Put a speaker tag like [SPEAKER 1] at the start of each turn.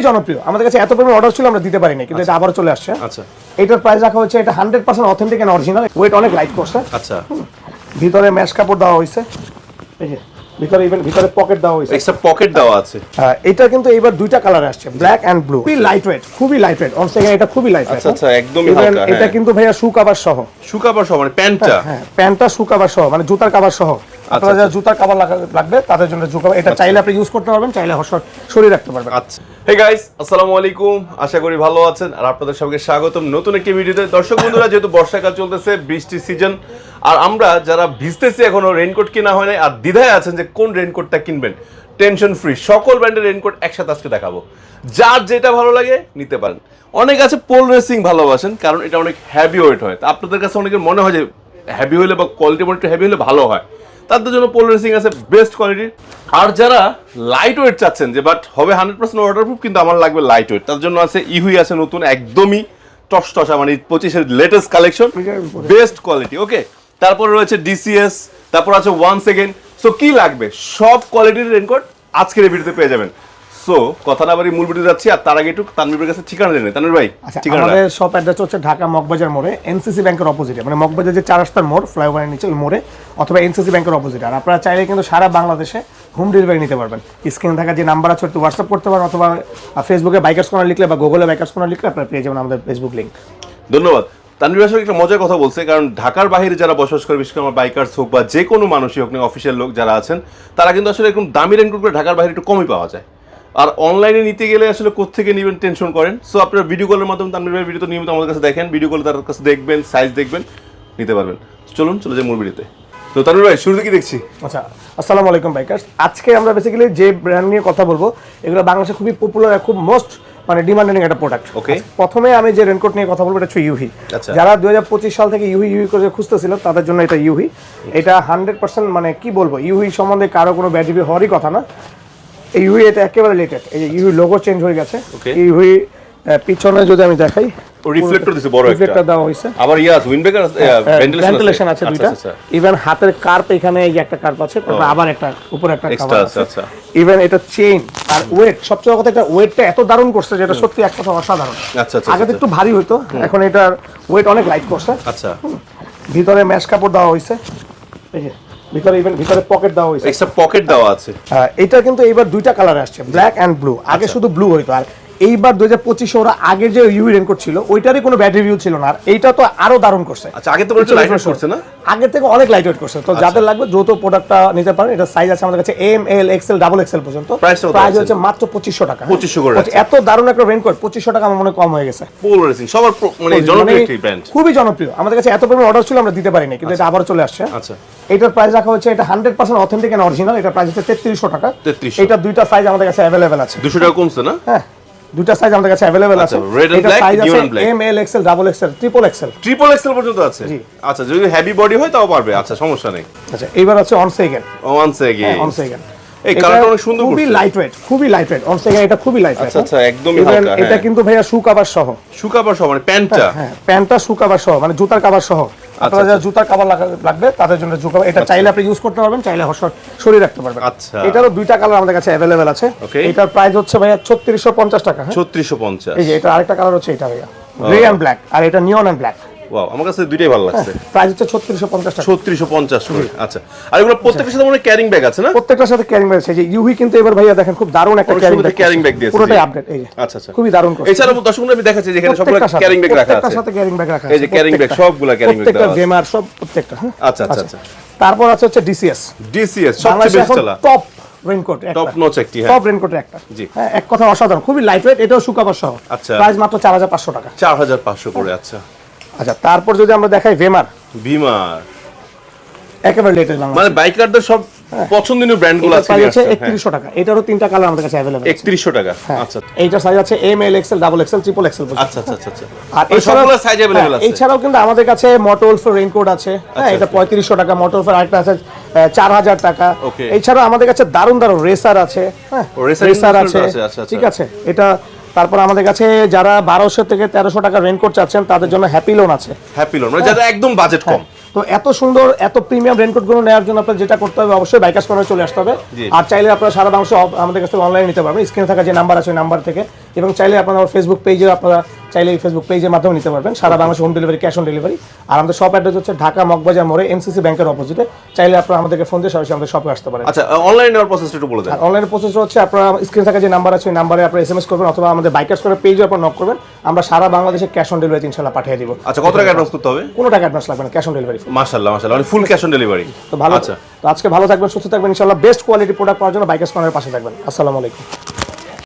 [SPEAKER 1] খুবই জনপ্রিয়। আমাদের কাছে এত পরিমাণ অর্ডার ছিল আমরা দিতে পারিনি কিন্তু এটা আবার চলে আসছে।
[SPEAKER 2] আচ্ছা।
[SPEAKER 1] এটার প্রাইস রাখা হচ্ছে এটা hundred percent authentic and original weight অনেক লাইট করছে
[SPEAKER 2] আচ্ছা।
[SPEAKER 1] ভিতরে ম্যাশ কাপড় দেওয়া হয়েছে। এই যে ভিতরে ইভেন ভিতরে পকেট দেওয়া হয়েছে।
[SPEAKER 2] এক্সট্রা পকেট দেওয়া আছে।
[SPEAKER 1] হ্যাঁ, এটা কিন্তু এবার দুইটা কালার আসছে ব্ল্যাক এন্ড ব্লু খুবই লাইট ওয়েট খুবই লাইট ওয়েট অন সেকেন্ড এটা খুবই লাইট
[SPEAKER 2] আচ্ছা আচ্ছা একদমই হালকা
[SPEAKER 1] এটা
[SPEAKER 2] হ্যাঁ।
[SPEAKER 1] কিন্তু ভাইয়া শু কাভার সহ।
[SPEAKER 2] শুকাবার সহ মানে প্যান্টটা?
[SPEAKER 1] হ্যাঁ প্যান্টটা শু কাভার সহ মানে জুতার কাভার সহ। আপনারা যারা জুতার কাভার লাগবে তাদের জন্য জু কাভার এটা চাইলে আপনি ইউজ করতে পারবেন চাইলে সরিয়ে রাখতে পারবেন।
[SPEAKER 2] আচ্ছা। হে গাইস আসসালামু আলাইকুম। আশা করি ভালো আছেন আর আপনাদের সবাইকে স্বাগতম নতুন একটি ভিডিওতে। দর্শক বন্ধুরা যেহেতু বর্ষাকাল চলতেছে বৃষ্টির সিজন আর আমরা যারা ভিজতেছি এখনও রেইনকোট কিনা হয় নাই আর দ্বিধায় আছেন যে কোন রেইনকোটটা কিনবেন টেনশন ফ্রি সকল ব্র্যান্ডের রেনকোট একসাথে আজকে দেখাবো। যার যেটা ভালো লাগে নিতে পারেন। অনেক আছে পোল রেসিং ভালোবাসেন কারণ এটা অনেক হ্যাভি ওয়েট হয়। তা আপনাদের কাছে অনেকের মনে হয় যে হ্যাভি হলে বা কোয়ালিটি মনে একটু হ্যাভি হলে ভালো হয়। তাদের জন্য পোল রেসিং আছে বেস্ট কোয়ালিটির আর যারা লাইট ওয়েট চাচ্ছেন যে বাট হবে হান্ড্রেড পার্সেন্ট ওয়াটারপ্রুফ কিন্তু আমার লাগবে লাইট ওয়েট তার জন্য আছে ইহুই আছে নতুন একদমই টস টসটসা মানে পঁচিশের latest collection best quality okay তারপরে রয়েছে ডিসিএস তারপর আছে ওয়ান সেকেন্ড সো কি লাগবে? সব কোয়ালিটির রেনকোট আজকের এই ভিডিওতে পেয়ে যাবেন। সো কথা না বাড়ি মূল ভিডিও যাচ্ছি আর তার আগে একটু তানবিরের কাছে ঠিকানা জেনে তানবির ভাই
[SPEAKER 1] আচ্ছা
[SPEAKER 2] ঠিকানা
[SPEAKER 1] আমাদের শপ অ্যাড্রেস হচ্ছে ঢাকা মগবাজার মোড়ে এনসিসি ব্যাংকের অপোজিটে মানে মগবাজার যে চার রাস্তার মোড় ফ্লাইওভারের নিচে ওই মোড়ে অথবা এনসিসি ব্যাংকের অপোজিটে আর আপনারা চাইলে কিন্তু সারা বাংলাদেশে হোম ডেলিভারি নিতে পারবেন। স্ক্রিনে থাকা যে নাম্বার আছে একটু হোয়াটসঅ্যাপ করতে পারেন অথবা ফেসবুকে বাইকার্স কর্নার লিখলে বা গুগলে বাইকার্স কর্নার লিখলে আপনারা পেয়ে যাবেন আমাদের ফেসবুক লিঙ্ক
[SPEAKER 2] ধন্যবাদ। তানভীর আসলে একটা মজার কথা বলছে কারণ ঢাকার বাইরে যারা বসবাস করে বিশেষ করে আমার বাইকার্স হোক বা যে কোনো মানুষই হোক না অফিসিয়াল লোক যারা আছেন তারা কিন্তু আসলে এরকম দামি রেনকোট করে ঢাকার বাইরে একটু কমই পাওয়া যায়। আর অনলাইনে নিতে গেলে আসলে কোথেকে নেবেন টেনশন করেন। সো আপনারা ভিডিও কলের মাধ্যমে ভাইয়ের ভিডিও তো নিয়মিত আমাদের কাছে দেখেন ভিডিও কলে তার কাছে দেখবেন সাইজ দেখবেন নিতে পারবেন। চলুন চলে যাই মূল ভিডিওতে তো তানভীর ভাই শুরুতে কি দেখছি?
[SPEAKER 1] আচ্ছা আসসালামু আলাইকুম বাইকার্স আজকে আমরা বেসিক্যালি যে ব্র্যান্ড নিয়ে কথা বলব এগুলো বাংলাদেশে খুবই পপুলার খুব মোস্ট মানে ডিমান্ডিং একটা প্রোডাক্ট
[SPEAKER 2] ওকে
[SPEAKER 1] প্রথমে আমি যে রেনকোট নিয়ে কথা বলব এটা হচ্ছে ইউহি
[SPEAKER 2] আচ্ছা।
[SPEAKER 1] যারা দুই হাজার পঁচিশ সাল থেকে ইউহি ইউহি করে খুঁজতেছিল তাদের জন্য এটা ইউহি এটা হান্ড্রেড পার্সেন্ট মানে কি বলব ইউহি সম্বন্ধে কারও কোনো ব্যাড রিভিউ হওয়ারই কথা না। এই ইউহি এটা একেবারে লেটেড এই যে ইউহি লোগো চেঞ্জ হয়ে গেছে. ইউহি পিছনে যদি আমি দেখাই
[SPEAKER 2] রিফ্লেক্টর দিছে বড় একটা।
[SPEAKER 1] রিফ্লেক্টর দেওয়া হয়েছে।
[SPEAKER 2] আবার ইয়াস উইন্ডব্রেকার
[SPEAKER 1] ভেন্টিলেশন আছে দুইটা। ইভেন হাতের কার্প এখানে এই একটা কার্প আছে তারপর আবার একটা উপরে একটা কাভার
[SPEAKER 2] আছে আচ্ছা।
[SPEAKER 1] ইভেন এটা চেইন আর ওয়েট সবচেয়ে কথা এটা ওয়েটটা এত দারুণ করছে যেটা সত্যি এক কথা অসাধারণ।
[SPEAKER 2] আচ্ছা আচ্ছা
[SPEAKER 1] আগে তো
[SPEAKER 2] আচ্ছা
[SPEAKER 1] একটু ভারী হতো এখন এটার ওয়েট অনেক লাইট করছে।
[SPEAKER 2] আচ্ছা।
[SPEAKER 1] ভিতরে ম্যাশ কাপড় দেওয়া হয়েছে। এই যে ভিতরে ইভেন ভিতরে পকেট দেওয়া হয়েছে।
[SPEAKER 2] এক্সট্রা পকেট দেওয়া আছে।
[SPEAKER 1] হ্যাঁ, এটা কিন্তু এইবার দুইটা কালার আসছে ব্ল্যাক এন্ড ব্লু আগে
[SPEAKER 2] আচ্ছা।
[SPEAKER 1] শুধু ব্লু হইতো আর এইবার দুই হাজার পঁচিশে ওরা আগে যে ইউ রেনকোট ছিল ওইটারই কোনো ব্যাড রিভিউ ছিল না। আর এইটা তো আরও দারুণ করছে।
[SPEAKER 2] আচ্ছা আগে তো লাইট করছে না?
[SPEAKER 1] আগে থেকে অনেক লাইট ওয়েট করছে। তো যাদের লাগবে দ্রুত প্রোডাক্টটা নিতে পারেন। এটা সাইজ আছে আমাদের কাছে M L XL double XL পর্যন্ত। প্রাইস হচ্ছে মাত্র পঁচিশশো টাকা।
[SPEAKER 2] 2500 করে
[SPEAKER 1] পঁচিশ- এত দারুণ একটা রেনকোট পঁচিশশো টাকা আমার মনে কম হয়ে গেছে।
[SPEAKER 2] সবার মানে জনপ্রিয় ব্র্যান্ড
[SPEAKER 1] খুবই জনপ্রিয়। আমাদের কাছে এত পরিমাণ অর্ডার ছিল আমরা দিতে পারিনি কিন্তু এটা আবার চলে আসছে।
[SPEAKER 2] আচ্ছা।
[SPEAKER 1] এটার প্রাইস রাখা হচ্ছে এটা hundred percent authentic and original এটা প্রাইস হচ্ছে তেত্রিশশো টাকা।
[SPEAKER 2] 3300
[SPEAKER 1] এটা দুইটা সাইজ আমাদের কাছে অ্যাভেলেবেল আছে।
[SPEAKER 2] দুশো টাকা কমছে না?
[SPEAKER 1] হ্যাঁ। দুইটা সাইজ আমাদের কাছে আছে
[SPEAKER 2] আচ্ছা, red and
[SPEAKER 1] এটা
[SPEAKER 2] black,
[SPEAKER 1] সাইজ
[SPEAKER 2] new
[SPEAKER 1] আছে
[SPEAKER 2] and black।
[SPEAKER 1] M L XL double XL triple XL
[SPEAKER 2] triple XL পর্যন্ত আছে। আচ্ছা যদি হেভি বডি হয় তাও পারবে। আচ্ছা সমস্যা নেই।
[SPEAKER 1] আচ্ছা এইবার আছে on second
[SPEAKER 2] one second
[SPEAKER 1] on second
[SPEAKER 2] এই কালারটা অনেক সুন্দর
[SPEAKER 1] খুবই
[SPEAKER 2] করছে।
[SPEAKER 1] লাইট ওয়েট খুবই লাইট ওয়েট অন সেকেন্ড এটা খুবই লাইট ওয়েট
[SPEAKER 2] আচ্ছা, আচ্ছা, একদমই হালকা,
[SPEAKER 1] এটা
[SPEAKER 2] হ্যাঁ।
[SPEAKER 1] কিন্তু ভাইয়া শু কাভার সহ।
[SPEAKER 2] শুকাবার সহ মানে প্যান্টটা?
[SPEAKER 1] হ্যাঁ প্যান্টটা শু কাভার সহ মানে জুতার কাভার সহ। আপনারা যারা জুতার কাভার লাগবে তাদের জন্য জুতো এটা চাইলে আপনি ইউজ করতে পারবেন চাইলে সরিয়ে রাখতে পারবেন।
[SPEAKER 2] আচ্ছা।
[SPEAKER 1] এটারও দুইটা কালার আমাদের কাছে অ্যাভেলেবেল আছে। এটার প্রাইস হচ্ছে ভাইয়া ছত্রিশশো পঞ্চাশ টাকা হ্যাঁ?
[SPEAKER 2] ছত্রিশশো পঞ্চাশ।
[SPEAKER 1] এই যে এটা আরেকটা কালার হচ্ছে এটা ভাইয়া। গ্রে অ্যান্ড ব্ল্যাক আর এটা নিয়ন অ্যান্ড ব্ল্যাক
[SPEAKER 2] ওয়াও আমার কাছে দুইটাই ভালো লাগছে।
[SPEAKER 1] প্রাইস হচ্ছে ছত্রিশশো পঞ্চাশ টাকা।
[SPEAKER 2] ছত্রিশশো পঞ্চাশ করে আচ্ছা। আর এগুলো প্রত্যেকটার সাথে মনে ক্যারিং ব্যাগ আছে না?
[SPEAKER 1] প্রত্যেকটার সাথে ক্যারিং ব্যাগ আছে। যে ইউহি কিন্তু এবার ভাইয়া দেখেন খুব দারুণ একটা ক্যারিং ব্যাগ
[SPEAKER 2] carrying bag দিয়েছে,
[SPEAKER 1] পুরোটাই আপডেট এই যে।
[SPEAKER 2] আচ্ছা আচ্ছা।
[SPEAKER 1] খুবই দারুণ
[SPEAKER 2] এছাড়াও দর্শক আমি দেখাচ্ছি যেখানে সবগুলো ক্যারিং ব্যাগ রাখা
[SPEAKER 1] প্রত্যেকটার
[SPEAKER 2] আছে।
[SPEAKER 1] সাথে ক্যারিং ব্যাগ রাখা
[SPEAKER 2] এই যে
[SPEAKER 1] আছে,
[SPEAKER 2] carrying bag,
[SPEAKER 1] প্রত্যেকটা।
[SPEAKER 2] সবগুলা carrying bag
[SPEAKER 1] প্রত্যেকটা। গেমার সব প্রত্যেকটা হ্যাঁ?
[SPEAKER 2] আচ্ছা আচ্ছা আচ্ছা।
[SPEAKER 1] তারপর আছে হচ্ছে ডিসিএস
[SPEAKER 2] ডিসিএস সবচেয়ে
[SPEAKER 1] এখন
[SPEAKER 2] চলা।
[SPEAKER 1] টপ রেইনকোট
[SPEAKER 2] টপ নচ একটি হ্যাঁ।
[SPEAKER 1] টপ রেইনকোটের একটা।
[SPEAKER 2] জি।
[SPEAKER 1] হ্যাঁ এক কথা অসাধারণ। খুবই লাইট ওয়েট এটাও সুকাবার সহ।
[SPEAKER 2] আচ্ছা।
[SPEAKER 1] প্রাইস মাত্র চার হাজার পাঁচশো টাকা।
[SPEAKER 2] চার হাজার পাঁচশো করে আচ্ছা।
[SPEAKER 1] আচ্ছা তারপর যদি আমরা দেখাই ভেমার
[SPEAKER 2] বিমার
[SPEAKER 1] একেবারে লেটেস্ট বাংলা।
[SPEAKER 2] মানে বাইকারদের সব পছন্দনীয় ব্র্যান্ডগুলো আছে
[SPEAKER 1] প্রাইস হচ্ছে একত্রিশশো টাকা। এটারও তিনটা কালার আমাদের কাছে অ্যাভেলেবল
[SPEAKER 2] একত্রিশশো টাকা। আচ্ছা।
[SPEAKER 1] এইটার সাইজ আছে M L XL double XL triple XL
[SPEAKER 2] আচ্ছা আচ্ছা আচ্ছা আচ্ছা।
[SPEAKER 1] আর এছাড়াও
[SPEAKER 2] সবগুলো available
[SPEAKER 1] হ্যাঁ,
[SPEAKER 2] আছে?
[SPEAKER 1] এছাড়াও কিন্তু আমাদের কাছে মটোলফের রেইনকোট আছে। হ্যাঁ এটা পঁয়ত্রিশশো টাকা। মটোলফের আরেকটা আছে চার হাজার টাকা।
[SPEAKER 2] Okay.
[SPEAKER 1] এছাড়াও আমাদের কাছে দারুণ দারুণ রেসার আছে। হ্যাঁ রেসার আছে।
[SPEAKER 2] আছে, আচ্ছা, আচ্ছা।
[SPEAKER 1] ঠিক আছে। এটা তারপর আমাদের কাছে যারা বারোশো থেকে তেরোশো টাকা রেনকোট চাচ্ছেন তাদের জন্য হ্যাপি লোন আছে।
[SPEAKER 2] হ্যাপি লোন মানে যারা একদম বাজেট কম।
[SPEAKER 1] তো এত সুন্দর এত প্রিমিয়াম রেনকোটগুলো নেওয়ার জন্য আপনার যেটা করতে হবে অবশ্যই বাইকাস করে চলে আসতে হবে। আর চাইলে আপনারা সারা বাংলাদেশে আমাদের কাছে অনলাইনে নিতে পারবেন। স্ক্রিনে থাকা যে নাম্বার আছে নাম্বার থেকে। এবং চাইলে আপনারা ফেসবুক পেজে আপনারা চাইলে ফেসবুক পেজের মাধ্যমে নিতে পারবেন। সারা বাংলাদেশে home delivery cash on delivery আর আমাদের শপ অ্যাড্রেস হচ্ছে ঢাকা মগবাজার মোড়ে এনসিসি ব্যাংকের অপোজিটে চাইলে আপনারা আমাদেরকে ফোন দিয়ে সরাসরি আমাদের শপে আসতে পারেন।
[SPEAKER 2] আচ্ছা অনলাইন নেওয়ার প্রসেসটা একটু বলে দেন।
[SPEAKER 1] অনলাইন প্রসেস হচ্ছে আপনারা স্ক্রিনে থাকা যে নাম্বার আছে ওই নাম্বারে আপনারা এসএমএস করবেন অথবা আমাদের বাইকার্স করে পেজে আপনারা নক করবেন। আমরা সারা বাংলাদেশে ক্যাশ অন ডেলিভারি ইনশাল্লাহ পাঠিয়ে দিব।
[SPEAKER 2] আচ্ছা কত টাকা অ্যাডভান্স করতে হবে?
[SPEAKER 1] কোনো টাকা অ্যাডভান্স লাগবে না ক্যাশ অন ডেলিভারি
[SPEAKER 2] মাশাআল্লাহ মাশাআল্লাহ মানে ফুল ক্যাশ অন ডেলিভারি
[SPEAKER 1] তো ভালো
[SPEAKER 2] আচ্ছা।
[SPEAKER 1] তো আজকে ভালো থাকবেন সুস্থ থাকবেন ইনশাল্লাহ বেস্ট কোয়ালিটি প্রোডাক্ট পাওয়ার জন্য বাইকার্স কর্নারের পাশে থাকবেন। আসসালামু আলাইকুম।